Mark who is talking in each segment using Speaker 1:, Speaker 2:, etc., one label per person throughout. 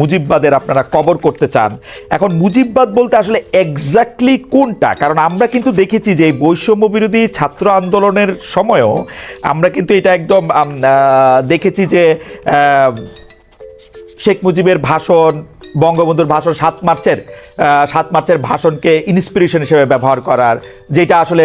Speaker 1: মুজিববাদের আপনারা কবর করতে চান। এখন মুজিববাদ বলতে আসলে এক্স্যাক্টলি কোনটা? কারণ আমরা কিন্তু দেখেছি যে বৈষম্য বিরোধী ছাত্র আন্দোলনের সময়ও আমরা কিন্তু এটা একদম দেখেছি যে শেখ মুজিবের ভাষণ, বঙ্গবন্ধুর ভাষণ, সাত মার্চের সাত মার্চের ভাষণকে ইন্সপিরেশন হিসেবে ব্যবহার করার, যেটা আসলে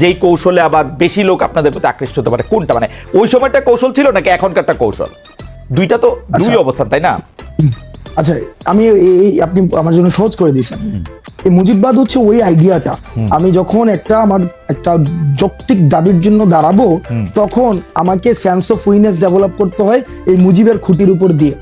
Speaker 1: যেই কৌশলে আবার বেশি লোক আপনাদের প্রতি আকৃষ্ট হতে পারে। কোনটা? মানে ওই সময়টা কৌশল ছিল নাকি এখনকারটা কৌশল? দুইটা তো দুই অবস্থান তাই না?
Speaker 2: আচ্ছা আমি এই এই আপনি আমার জন্য সহজ করে দিয়েছেন। এই মুজিববাদ হচ্ছে ওই আইডিয়াটা। আমি যখন একটা আমার একটা যৌক্তিক দাবির জন্য দাঁড়াবো তখন আমাকে সেন্স অফ উইনেস ডেভেলপ করতে হয় এই মুজিবের খুঁটির উপর দিয়ে।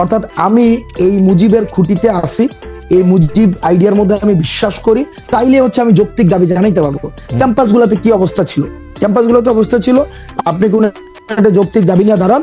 Speaker 2: অর্থাৎ আমি এই মুজিবের খুঁটিতে আসি এই মুজিব আইডিয়ার মধ্যে আমি বিশ্বাস করি তাইলে হচ্ছে আমি যৌক্তিক দাবি জানাইতে পারব। ক্যাম্পাস গুলাতে কি অবস্থা ছিল? ক্যাম্পাস গুলোতে অবস্থা ছিল আপনি কোন একটা যৌক্তিক দাবি নিয়ে দাঁড়ান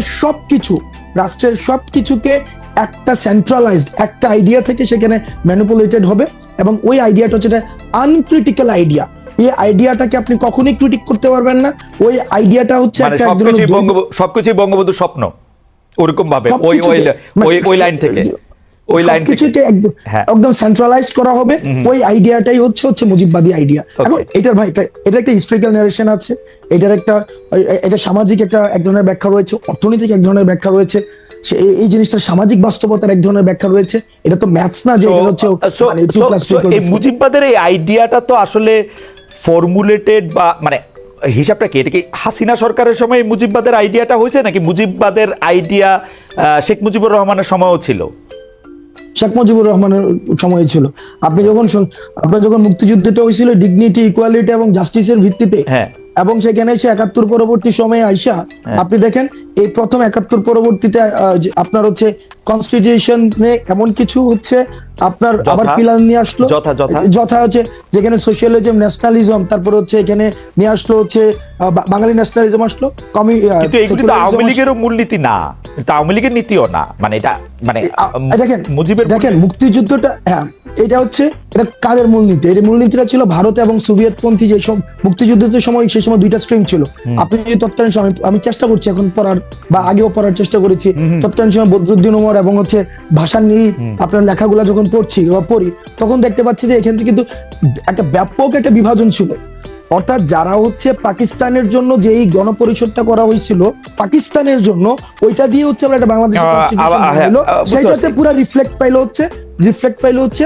Speaker 2: রাষ্ট্রের সবকিছু রাষ্ট্রের সবকিছুকে একটা সেন্ট্রালাইজড একটা আইডিয়া থেকে সেখানে ম্যানুপুলেটেড হবে এবং ওই আইডিয়াটা হচ্ছে আনক্রিটিক্যাল আইডিয়া এই আইডিয়াটাকে আপনি কখনোই ক্রিটিক করতে পারবেন না। ওই আইডিয়াটা হচ্ছে
Speaker 1: মানে
Speaker 2: একটা
Speaker 1: সবকিছুই বঙ্গবন্ধু স্বপ্ন ওরকম ভাবে ওই ওই
Speaker 2: মানে
Speaker 1: ওই ওই লাইন থেকে ওই লাইন
Speaker 2: একদম
Speaker 1: হ্যাঁ।
Speaker 2: একদম করা হবে। ওই আইডিয়াটাই হচ্ছে হচ্ছে মুজিববাদী আইডিয়া এখন এটার ভাই এটা একটা হিস্ট্রিক্যাল নারেশন আছে। এটার একটা এটা সামাজিক একটা এক ধরনের ব্যাখ্যা রয়েছে। অর্থনৈতিক এক ধরনের ব্যাখ্যা রয়েছে। এই- জিনিসটা সামাজিক বাস্তবতার এক ধরনের ব্যাখ্যা রয়েছে। এটা তো ম্যাথস না যে এটা হচ্ছে
Speaker 1: so-
Speaker 2: মানে
Speaker 1: এই মুজিববাদের এই আইডিয়াটা তো আসলে ফর্মুলেটেড বা মানে হিসাবটা কি? এটা কি হাসিনা সরকারের সময় মুজিববাদের আইডিয়াটা হয়েছে নাকি মুজিববাদের আইডিয়া শেখ মুজিবুর রহমানের সময়ও ছিল?
Speaker 2: শেখ মুজিবুর রহমানের সময় ছিল আপনি যখন আপনার যখন মুক্তিযুদ্ধটা হয়েছিল ডিগনিটি ইকুয়ালিটি এবং জাস্টিসের ভিত্তিতে
Speaker 1: হ্যাঁ।
Speaker 2: এবং সেখানে এসে একাত্তর পরবর্তী সময়ে আইসা আপনি দেখেন এই প্রথম একাত্তর পরবর্তীতে আপনার হচ্ছে কনস্টিটিউশন এমন কিছু হচ্ছে আপনার আবার পিলার নিয়ে আসলো?
Speaker 1: যথা,
Speaker 2: হচ্ছে যেখানে সোশ্যালিজম ন্যাশনালিজম তারপর হচ্ছে এখানে নিয়ে আসলো হচ্ছে বাঙালি ন্যাশনালিজম আসলো। কমি
Speaker 1: আওয়ামী। লীগেরও মূলনীতি না। আওয়ামী লীগের নীতিও না। মানে এটা মানে
Speaker 2: দেখেন
Speaker 1: মুজিবের
Speaker 2: দেখেন মুক্তিযুদ্ধটা হ্যাঁ এটা হচ্ছে এটা কাদের মূলনীতি? এই মূলনীতিটা ছিল ভারত এবং সোভিয়েত পন্থী যে সব মুক্তিযুদ্ধের সময় সেই সময় দুইটা স্ট্রিম ছিল। আপনি যদি তৎকালীন সময় আমি চেষ্টা করছি এখন পড়ার বা আগেও পড়ার চেষ্টা করেছি। তৎকালীন সময় বদরুদ্দিন ওমর এবং হচ্ছে ভাষা নিয়ে আপনার লেখাগুলো যখন পড়ছি বা পড়ি তখন দেখতে পাচ্ছি যে এখান থেকে কিন্তু একটা ব্যাপক একটা বিভাজন ছিল। অর্থাৎ যারা হচ্ছে পাকিস্তানের জন্য যেই গণপরিষদটা করা হয়েছিল পাকিস্তানের জন্য ওইটা দিয়ে হচ্ছে আমরা একটা
Speaker 1: বুঝতে
Speaker 2: সেইটাতে পুরো রিফ্লেক্ট পাইলো হচ্ছে রিফ্লেক্ট পাইলো হচ্ছে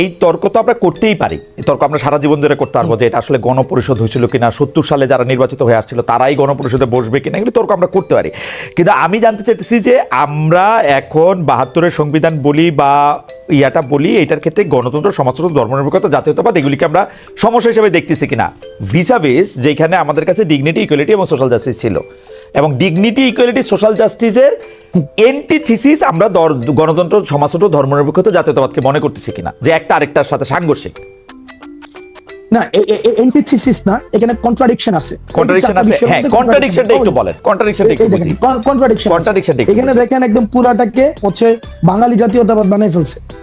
Speaker 1: এই তর্ক তো আমরা করতেই পারি। এই তর্ক আমরা সারা জীবন ধরে করতে পারব যে এটা আসলে গণপরিষদ হয়েছিল কিনা সত্তর সালে যারা নির্বাচিত হয়ে আসছিল তারাই গণপরিষদে বসবে কিনা এগুলো তর্ক আমরা করতে পারি। কিন্তু আমি জানতে চাইতেছি যে আমরা এখন বাহাত্তরের সংবিধান বলি বা ইয়াটা বলি এটার ক্ষেত্রে গণতন্ত্র সমাজতন্ত্র ধর্মনিরপেক্ষতা জাতীয়তাবাদ এগুলিকে আমরা সমস্যা হিসেবে দেখতেছি কিনা। ভিসাবেস যেখানে আমাদের কাছে ডিগনিটি ইকুয়ালিটি এবং সোশ্যাল জাস্টিস ছিল। এবং ডিগনিটি ইকুয়ালিটি সোশ্যাল জাস্টিসের এন্টিথিসিস আমরা গণতন্ত্র সমাজতন্ত্র ধর্মনিরপেক্ষতা জাতীয়তাবাদকে মনে করতেছি কিনা? যে একটা আরেকটার সাথে সাংঘর্ষিক।
Speaker 2: না এন্টিথিসিস না এখানে কন্ট্রাডিকশন আছে।
Speaker 1: কন্ট্রাডিকশন আছে। হ্যাঁ কন্ট্রাডিকশনটা একটু বলেন। কন্ট্রাডিকশনটা একটু
Speaker 2: কন্ট্রাডিকশন এখানে দেখেন একদম পুরাটাকে হচ্ছে বাঙালি জাতীয়তাবাদ বানাই ফেলছে।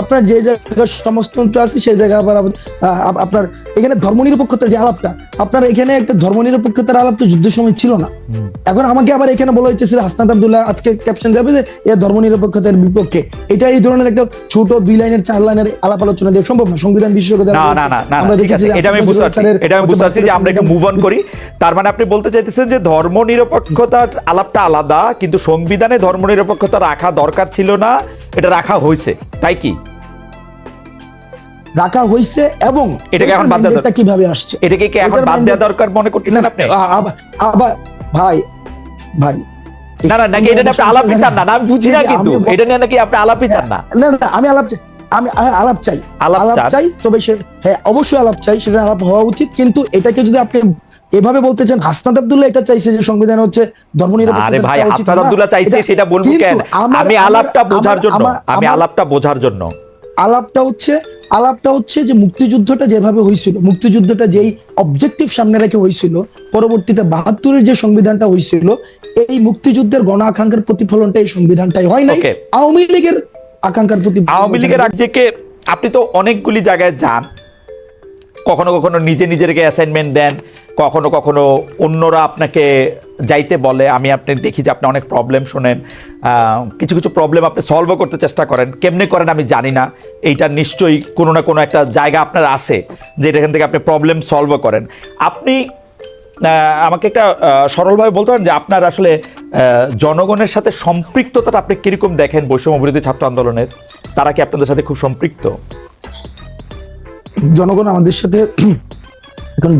Speaker 2: আপনার যে জায়গায় সমাজতন্ত্র আছে সেই জায়গায় আবার আপনার এখানে ধর্মনিরপেক্ষতার যে আলাপটা আপনার এখানে একটা ধর্মনিরপেক্ষতার আলাপ তো যুদ্ধের সময় ছিল না। এখন আমাকে আবার এখানে বলা হচ্ছে হাসনাত আব্দুল্লাহ আজকে ক্যাপশন যাবে যে এ ধর্মনিরপেক্ষতার বিপক্ষে। এটা এই ধরনের একটা ছোট দুই লাইনের চার লাইনের আলাপ আলোচনা দেওয়া সম্ভব না সংবিধান বিশেষজ্ঞ
Speaker 1: না না না না
Speaker 2: আমরা দেখেছি
Speaker 1: এটা আমি বুঝতে পারছি এটা আমি বুঝতে পারছি যে আমরা একটু মুভ অন করি। তার মানে আপনি বলতে চাইতেছেন যে ধর্ম নিরপেক্ষতার আলাপটা আলাদা কিন্তু সংবিধানে ধর্ম নিরপেক্ষতা রাখা দরকার ছিল না এটা রাখা হয়েছে। তাই কি?
Speaker 2: রাখা এবং
Speaker 1: এটাকে এখন বাদ দেওয়া
Speaker 2: কীভাবে আসছে?
Speaker 1: এটাকে কি এখন বাদ দেওয়া দরকার মনে করতেছেন আপনি?
Speaker 2: আবার ভাই ভাই।
Speaker 1: না না নাকি এটা আপনি আলাপই চান না? আমি বুঝি না কিন্তু। এটা নিয়ে নাকি আপনি আলাপই চান না?
Speaker 2: না না আমি আলাপ চাই আমি আলাপ চাই।
Speaker 1: আলাপ
Speaker 2: আলাপ চাই তবে সে হ্যাঁ অবশ্যই আলাপ চাই সেটা আলাপ হওয়া উচিত। কিন্তু এটাকে যদি আপনি এভাবে বলতে চান হাসনাত আব্দুল্লাহ এটা চাইছে যে সংবিধান হচ্ছে ধর্মনিরপেক্ষতা
Speaker 1: আরে ভাই হাসনাত আব্দুল্লাহ চাইছে সেটা বলব কেন? আমি আলাপটা বোঝার জন্য আমি আলাপটা বোঝার জন্য।
Speaker 2: আলাপটা হচ্ছে আলাপটা হচ্ছে যে মুক্তিযুদ্ধটা যেভাবে হয়েছিল মুক্তিযুদ্ধটা যেই অবজেক্টিভ সামনে রেখে হয়েছিল পরবর্তীতে বাহাত্তরের যে সংবিধানটা হয়েছিল এই মুক্তিযুদ্ধের গণ আকাঙ্ক্ষার প্রতিফলনটা এই সংবিধানটাই হয় নাই। আওয়ামী লীগের আকাঙ্ক্ষার প্রতি
Speaker 1: আওয়ামী লীগের রাজ্যকে আপনি তো অনেকগুলি জায়গায় যান কখনো কখনো নিজে নিজেরকে অ্যাসাইনমেন্ট দেন কখনো কখনো অন্যরা আপনাকে যাইতে বলে, আমি আপনি দেখি যে আপনি অনেক প্রবলেম শোনেন কিছু কিছু প্রবলেম আপনি সলভও করতে চেষ্টা করেন, কেমনে করেন আমি জানি না, এইটা নিশ্চয়ই কোনো না কোনো একটা জায়গা আপনার আছে, যে এখান থেকে আপনি প্রবলেম সলভও করেন। আপনি আমাকে একটা সরলভাবে বলতে পারেন যে আপনার আসলে জনগণের সাথে সম্পৃক্ততাটা আপনি কীরকম দেখেন বৈষম্য বিরোধী ছাত্র আন্দোলনের? তারা কি আপনাদের সাথে খুব সম্পৃক্ত?
Speaker 2: জনগণ আমাদের সাথে এখন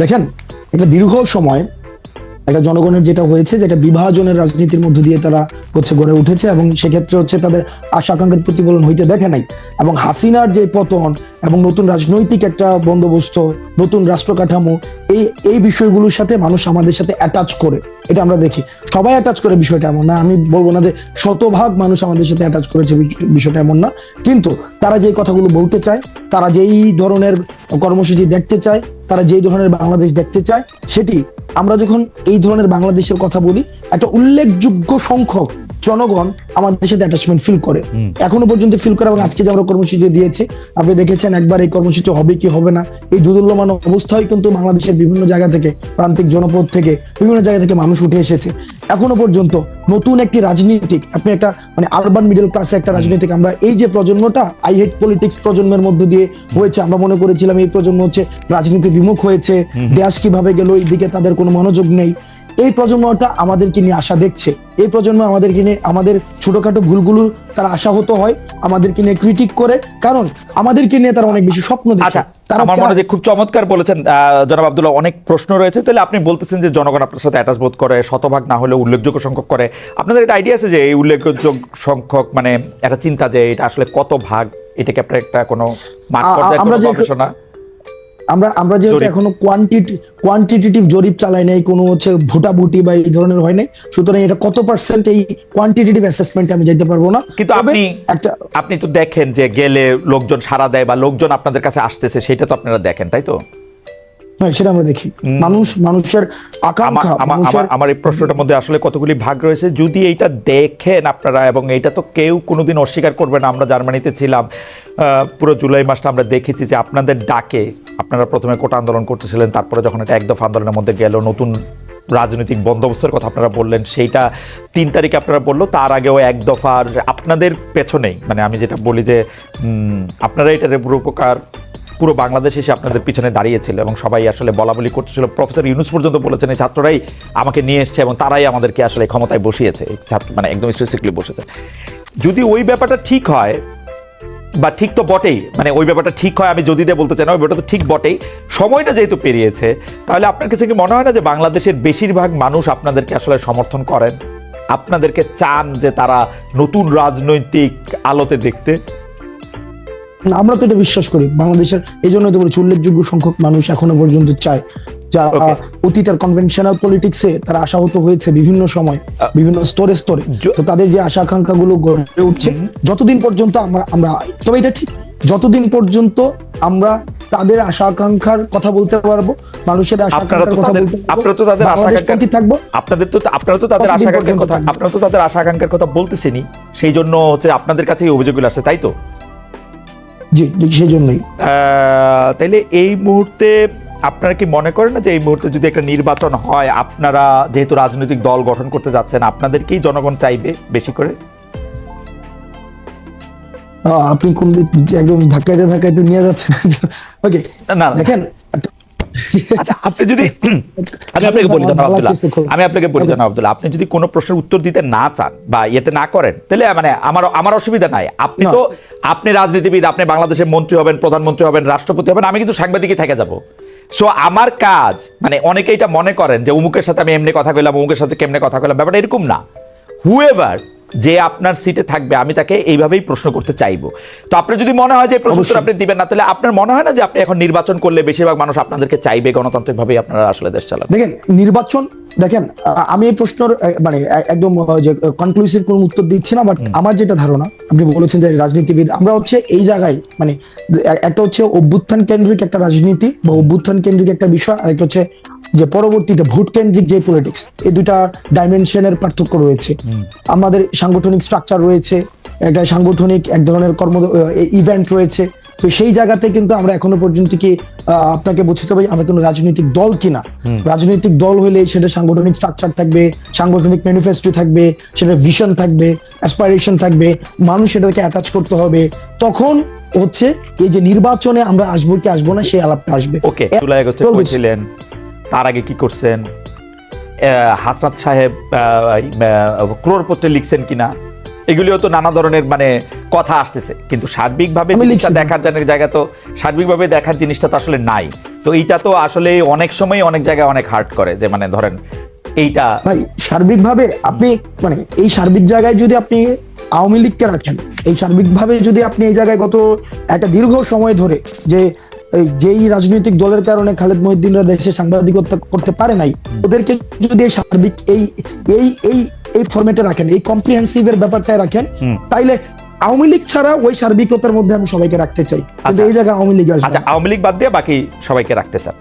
Speaker 2: দেখেন একটা দীর্ঘ সময় একটা জনগণের যেটা হয়েছে, যেটা বিভাজনের রাজনীতির মধ্য দিয়ে তারা হচ্ছে গড়ে উঠেছে এবং সেক্ষেত্রে হচ্ছে তাদের আশা আকাঙ্ক্ষার প্রতিফলন হইতে দেখে নাই। এবং হাসিনার যে পতন এবং নতুন রাজনৈতিক একটা বন্দোবস্ত, নতুন রাষ্ট্র কাঠামো এই এই বিষয়গুলোর সাথে মানুষ আমাদের সাথে অ্যাটাচ করে। এটা আমরা দেখি। সবাই অ্যাটাচ করে বিষয়টা এমন না। আমি বলব না যে শতভাগ মানুষ আমাদের সাথে অ্যাটাচ করেছে বিষয়টা এমন না। কিন্তু তারা যে কথাগুলো বলতে চায়, তারা যেই ধরনের কর্মসূচি দেখতে চায়, তারা যেই ধরনের বাংলাদেশ দেখতে চায়, সেটি আমরা যখন এই ধরনের বাংলাদেশের কথা বলি একটা উল্লেখযোগ্য সংখ্যক জনগণ আমাদের সাথে অ্যাটাচমেন্ট ফিল করে। এখনও পর্যন্ত ফিল করে এবং আজকে যে আমরা কর্মসূচি দিয়েছে আপনি দেখেছেন একবার এই কর্মসূচি হবে কি হবে না। এই দুদুল্যমান অবস্থায় কিন্তু বাংলাদেশের বিভিন্ন জায়গা থেকে প্রান্তিক জনপদ থেকে বিভিন্ন জায়গা থেকে মানুষ উঠে এসেছে। এখনও পর্যন্ত নতুন একটি রাজনীতিক আপনি একটা মানে আরবান মিডল ক্লাসে একটা রাজনীতিক আমরা এই যে প্রজন্মটা আই হেট পলিটিক্স প্রজন্মের মধ্য দিয়ে হয়েছে আমরা মনে করেছিলাম এই প্রজন্ম হচ্ছে রাজনীতি বিমুখ হয়েছে দেশ কীভাবে গেল এই দিকে তাদের কোনো মনোযোগ নেই। এই প্রজন্মটা আমাদেরকে নিয়ে আশা দেখছে। এই প্রজন্ম আমাদেরকে নিয়ে আমাদের ছোটখাটো ভুলগুলো তারা আশাহত হয় আমাদেরকে নিয়ে ক্রিটিক করে। কারণ আমাদেরকে নিয়ে তারা অনেক বেশি স্বপ্ন দেখে।
Speaker 1: আচ্ছা
Speaker 2: তারা
Speaker 1: আমার মনে হয় খুব চমৎকার বলেছেন জনাব আব্দুল্লাহ অনেক প্রশ্ন রয়েছে। তাহলে আপনি বলতেছেন যে জনগণ আপনার সাথে অ্যাটাচ বোধ করে শতভাগ না হলেও উল্লেখযোগ্য সংখ্যক করে। আপনাদের একটা আইডিয়া আছে যে এই উল্লেখযোগ্য সংখ্যক মানে একটা চিন্তা যে এটা আসলে কত ভাগ? এটাকে আপনার একটা কোনো মাঠ পর্যায়ে
Speaker 2: আমরা যে-
Speaker 1: গবেষণা?
Speaker 2: আমরা আমরা যেহেতু। এখনও কোয়ান্টিটি কোয়ান্টিটেটিভ জরিপ চালাই নাই কোনো হচ্ছে ভোটাভুটি বা এই ধরনের হয় নাই সুতরাং এটা কত পার্সেন্ট এই কোয়ান্টিটেটিভ অ্যাসেসমেন্টে আমি যেতে পারব না।
Speaker 1: কিন্তু আপনি
Speaker 2: একটা
Speaker 1: আপনি তো দেখেন যে গেলে লোকজন সাড়া দেয় বা লোকজন আপনাদের কাছে আসতেছে সেটা তো আপনারা দেখেন তাই তো?
Speaker 2: হ্যাঁ সেটা আমরা দেখি। মানুষ মানুষের আকাঙ্ক্ষা
Speaker 1: আমার- এই প্রশ্নটার মধ্যে আসলে কতগুলি ভাগ রয়েছে যদি এইটা দেখেন আপনারা এবং এইটা তো কেউ কোনোদিন অস্বীকার করবে না আমরা জার্মানিতে ছিলাম আহ, পুরো জুলাই মাসটা আমরা দেখেছি যে আপনাদের ডাকে আপনারা প্রথমে কোটা আন্দোলন করতেছিলেন, তারপরে যখন এটা একদফা আন্দোলনের মধ্যে গেল, নতুন রাজনৈতিক বন্দোবস্তের কথা আপনারা বললেন, সেইটা তিন তারিখে আপনারা বলল, তার আগেও এক দফার আপনাদের পেছনেই মানে আমি যেটা বলি যে আপনারা এটা রূপকার পুরো বাংলাদেশ এসে আপনাদের পিছনে দাঁড়িয়েছিল এবং সবাই আসলে বলা বলি করতেছিল। প্রফেসর ইউনুস পর্যন্ত বলেছেন, এই ছাত্ররাই আমাকে নিয়ে এসছে এবং তারাই আমাদেরকে আসলে ক্ষমতায় বসিয়েছে। ছাত্র মানে একদম স্পেসিফিকলি বসেছে। যদি ওই ব্যাপারটা ঠিক হয় বা ঠিক তো বটেই মানে ওই ব্যাপারটা ঠিক হয়, আমি যদি দিয়ে বলতে চাই না, ওই ব্যাপারটা তো ঠিক বটেই। সময়টা যেহেতু পেরিয়েছে, তাহলে আপনার কাছে কি মনে হয় না যে বাংলাদেশের বেশিরভাগ মানুষ আপনাদেরকে আসলে সমর্থন করেন? আপনাদেরকে চান যে তারা নতুন রাজনৈতিক আলোতে দেখতে?
Speaker 2: আমরা তো এটা বিশ্বাস করি। বাংলাদেশের, এই জন্য তো উল্লেখযোগ্য সংখ্যক মানুষ এখনও পর্যন্ত চায়। যারা. অতীতের কনভেনশনাল পলিটিক্সে তারা আশাহত হয়েছে বিভিন্ন সময় বিভিন্ন স্তরে স্তরে। তো তাদের যে আশা আকাঙ্ক্ষা গুলো গড়ে উঠছে যতদিন পর্যন্ত আমরা আমরা তবে এটা ঠিক যতদিন পর্যন্ত আমরা তাদের আশা আকাঙ্ক্ষার কথা বলতে পারব মানুষের আশা আকাঙ্ক্ষার কথা বলতে
Speaker 1: আপনারা তো তাদের আশা আকাঙ্ক্ষা
Speaker 2: থাকব?
Speaker 1: আপনাদের তো আপনারা তো তাদের আশা আকাঙ্ক্ষার কথা আপনারা তো তাদের আশা আকাঙ্ক্ষার কথা বলতেছেনই সেই জন্য হচ্ছে আপনাদের কাছে এই অভিযোগগুলো আসছে তাই তো?
Speaker 2: জি সেই জন্যই।
Speaker 1: আহ, তাইলে এই মুহূর্তে আপনারা কি মনে করেন না যে এই মুহূর্তে যদি একটা নির্বাচন হয় আপনারা যেহেতু রাজনৈতিক দল গঠন করতে যাচ্ছেন আপনাদেরকেই জনগণ চাইবে বেশি করে?
Speaker 2: আপনি কোন দিক একদম ধাক্কাইতে ধাক্কাইতে নিয়ে যাচ্ছেন? ওকে
Speaker 1: না,
Speaker 2: দেখেন
Speaker 1: আচ্ছা আপনি যদি আমি আপনাকে বলি
Speaker 2: আমার
Speaker 1: আব্দুল্লাহ। আমি আপনাকে বলি জানাব আব্দুল্লাহ আপনি যদি কোনো প্রশ্নের উত্তর দিতে না চান বা ইয়েতে না করেন তাহলে মানে আমার আমার অসুবিধা নাই। আপনি তো আপনি রাজনীতিবিদ আপনি বাংলাদেশের মন্ত্রী হবেন প্রধানমন্ত্রী হবেন রাষ্ট্রপতি হবেন আমি কিন্তু সাংবাদিকই থেকে যাব। সো আমার কাজ মানে অনেকে এটা মনে করেন যে অমুকের সাথে আমি এমনি কথা কইলাম অমুকের সাথে কেমনে কথা কইলাম ব্যাপারটা এরকম না। হুএভার যে আপনার সিটে থাকবে আমি তাকে এইভাবেই প্রশ্ন করতে চাইব। তো আপনার যদি মনে হয় যে প্রশ্ন উত্তর আপনি দিবেন না তাহলে আপনার মনে হয় না যে আপনি এখন নির্বাচন করলে বেশিরভাগ মানুষ আপনাদেরকে চাইবে গণতান্ত্রিকভাবেই আপনারা আসলে দেশ চালাবেন?
Speaker 2: দেখেন নির্বাচন দেখেন আমি এই প্রশ্নের মানে একদম যে কনক্লুসিভ কোনো উত্তর দিচ্ছি না বাট আমার যেটা ধারণা আপনি বলেছেন যে রাজনীতিবিদ আমরা হচ্ছে এই জায়গায় মানে একটা হচ্ছে অভ্যুত্থান কেন্দ্রিক একটা রাজনীতি বা অভ্যুত্থান কেন্দ্রিক একটা বিষয় আর একটা হচ্ছে যে পরবর্তীতে ভোট কেন্দ্রিক যে পলিটিক্স এই দুটা ডাইমেনশনের পার্থক্য রয়েছে। আমাদের সাংগঠনিক স্ট্রাকচার রয়েছে একটা সাংগঠনিক এক ধরনের কর্ম ইভেন্ট রয়েছে তো সেই জায়গাতে কিন্তু আমরা এখনও পর্যন্ত কি আপনাকে বুঝতে পারি আমরা কোনো রাজনৈতিক দল কিনা। রাজনৈতিক দল হলে সেটা সাংগঠনিক স্ট্রাকচার থাকবে সাংগঠনিক ম্যানিফেস্টো থাকবে সেটা ভিশন থাকবে অ্যাসপাইরেশন থাকবে মানুষ সেটাকে অ্যাটাচ করতে হবে। তখন হচ্ছে এই যে নির্বাচনে আমরা আসব কি আসব না সেই আলাপটা আসবে।
Speaker 1: ওকে জুলাই আগস্টে
Speaker 2: চলছে।
Speaker 1: কইছিলেন তার আগে কি করছেন? আহ, হাসনাত সাহেব ক্রোড়পত্রে লিখছেন কিনা? এগুলিও তো নানা ধরনের মানে কথা আসতেছে। কিন্তু সার্বিকভাবে জিনিসটা দেখার জায়গা- জায়গা তো সার্বিকভাবে দেখার জিনিসটা তো আসলে নাই। তো এইটা তো আসলে অনেক সময় অনেক জায়গায় অনেক হার্ট করে যে মানে ধরেন এইটা
Speaker 2: ভাই সার্বিকভাবে আপনি মানে এই সার্বিক জায়গায় যদি আপনি আওয়ামী লীগকে রাখেন এই সার্বিকভাবে যদি আপনি এই জায়গায় গত একটা দীর্ঘ সময় ধরে যে যেই রাজনৈতিক দলের কারণে খালেদ মহিদ্দিনরা দেশে সাংবাদিকতা করতে পারে নাই ওদেরকে যদি এই সার্বিক এই এই এই এই ফরম্যাটে রাখেন এই কম্প্রিহেন্সিভ এর ব্যাপারটা রাখেন তাইলে আওয়ামী লীগ ছাড়া ওই সার্বিকতার মধ্যে আমি সবাইকে রাখতে চাই। কিন্তু
Speaker 1: আচ্ছা।
Speaker 2: এই জায়গায় আওয়ামী লীগ
Speaker 1: আচ্ছা আওয়ামী লীগ বাদ দিয়ে বাকি সবাইকে রাখতে চান।